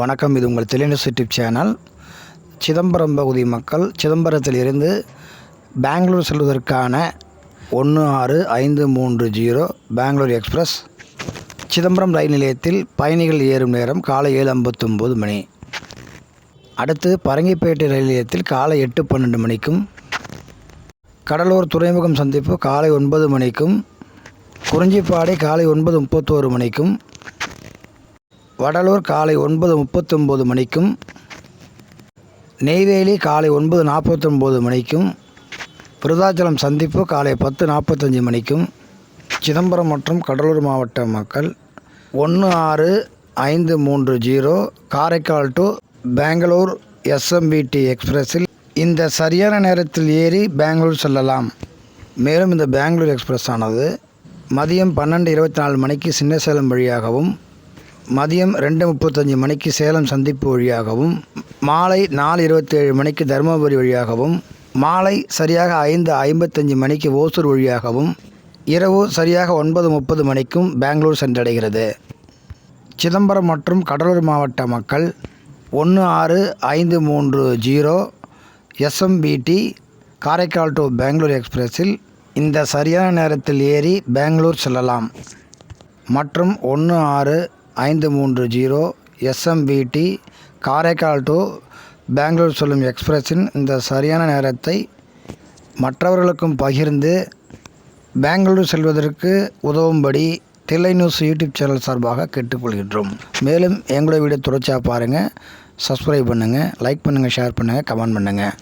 வணக்கம். இது உங்கள் தெலினியூஸ் யூடியூப் சேனல். சிதம்பரம் பகுதி மக்கள் சிதம்பரத்தில் இருந்து பெங்களூர் செல்வதற்கான ஒன்று ஆறு ஐந்து மூன்று ஜீரோ பெங்களூர் எக்ஸ்பிரஸ். சிதம்பரம் ரயில் நிலையத்தில் பயணிகள் ஏறும் நேரம் காலை ஏழு ஐம்பத்தொம்போது மணி. அடுத்து பரங்கிப்பேட்டை ரயில் நிலையத்தில் காலை எட்டு பன்னெண்டு மணிக்கும் கடலூர் துறைமுகம் சந்திப்பு காலை ஒன்பது மணிக்கும் குறிஞ்சிப்பாடை காலை ஒன்பது முப்பத்தோரு மணிக்கும் வடலூர் காலை ஒன்பது முப்பத்தொம்போது மணிக்கும் நெய்வேலி காலை ஒன்பது நாற்பத்தொம்போது மணிக்கும் விருதாச்சலம் சந்திப்பு காலை பத்து நாற்பத்தஞ்சு மணிக்கும் சிதம்பரம் மற்றும் கடலூர் மாவட்ட மக்கள் ஒன்று ஆறு ஐந்து மூன்று zero Karaikal to Bangalore SMBT எக்ஸ்பிரஸில் இந்த சரியான நேரத்தில் ஏறி பெங்களூர் செல்லலாம். மேலும் இந்த பெங்களூர் எக்ஸ்பிரஸ் ஆனது மதியம் பன்னெண்டு இருபத்தி நாலு மணிக்கு சின்னசேலம் வழியாகவும் மதியம் ரெண்டு முப்பத்தஞ்சு மணிக்கு சேலம் சந்திப்பு வழியாகவும் மாலை நாலு இருபத்தேழு மணிக்கு தருமபுரி வழியாகவும் மாலை சரியாக ஐந்து ஐம்பத்தஞ்சு மணிக்கு ஓசூர் வழியாகவும் இரவு சரியாக ஒன்பது முப்பது மணிக்கும் பெங்களூர் சென்றடைகிறது. சிதம்பரம் மற்றும் கடலூர் மாவட்ட மக்கள் ஒன்று ஆறு ஐந்து மூன்று zero SMBT Karaikal to Bangalore எக்ஸ்பிரஸில் இந்த சரியான நேரத்தில் ஏறி பெங்களூர் செல்லலாம். மற்றும் ஒன்று ஆறு ஐந்து மூன்று zero SMBT Karaikal to Bangalore செல்லும் எக்ஸ்பிரஸின் இந்த சரியான நேரத்தை மற்றவர்களுக்கும் பகிர்ந்து பெங்களூர் செல்வதற்கு உதவும்படி தில்லை நியூஸ் யூடியூப் சேனல் சார்பாக கேட்டுக்கொள்கின்றோம். மேலும் எங்களோட வீடியோ தொடர்ச்சியாக பாருங்கள் சப்ஸ்கிரைப் பண்ணுங்கள் லைக் பண்ணுங்கள் ஷேர் பண்ணுங்கள் கமெண்ட் பண்ணுங்கள்